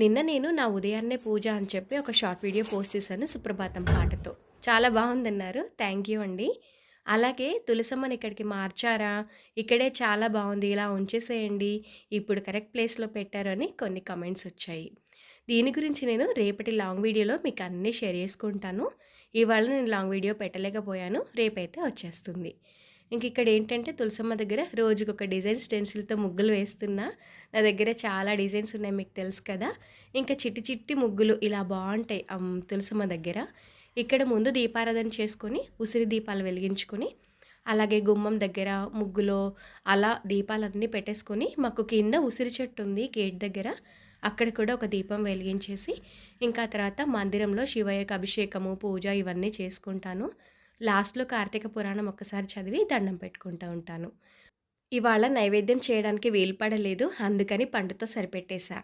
నిన్న నేను నా ఉదయాన్నే పూజ అని చెప్పి ఒక షార్ట్ వీడియో పోస్ట్ చేశాను సుప్రభాతం పాటతో. చాలా బాగుందన్నారు. థ్యాంక్ యూ అండి. అలాగే తులసమ్మని ఇక్కడికి మార్చారా? ఇక్కడే చాలా బాగుంది. ఇలా ఉంచేసేయండి. ఇప్పుడు కరెక్ట్ ప్లేస్లో పెట్టారు అని కొన్ని కమెంట్స్ వచ్చాయి. దీని గురించి నేను రేపటి లాంగ్ వీడియోలో మీకు అన్నీ షేర్ చేసుకుంటాను. ఇవాళ నేను లాంగ్ వీడియో పెట్టలేకపోయాను. రేపైతే వచ్చేస్తుంది. ఇంక ఇక్కడ ఏంటంటే తులసమ్మ దగ్గర రోజుకి ఒక డిజైన్ స్టెన్సిల్తో ముగ్గులు వేస్తున్నా. నా దగ్గర చాలా డిజైన్స్ ఉన్నాయి మీకు తెలుసు కదా. ఇంకా చిట్టి చిట్టి ముగ్గులు ఇలా బాగుంటాయి తులసమ్మ దగ్గర. ఇక్కడ ముందు దీపారాధన చేసుకొని ఉసిరి దీపాలు వెలిగించుకొని అలాగే గుమ్మం దగ్గర ముగ్గులో అలా దీపాలన్నీ పెట్టేసుకొని మాకు కింద ఉసిరి చెట్టు ఉంది గేట్ దగ్గర. అక్కడ కూడా ఒక దీపం వెలిగించేసి ఇంకా తర్వాత మందిరంలో శివయ్యకు అభిషేకము పూజ ఇవన్నీ చేసుకుంటాను. లాస్ట్లో కార్తీక పురాణం ఒక్కసారి చదివి దండం పెట్టుకుంటూ ఉంటాను. ఇవాళ నైవేద్యం చేయడానికి వీలు పడలేదు అందుకని పండుతో సరిపెట్టేశా.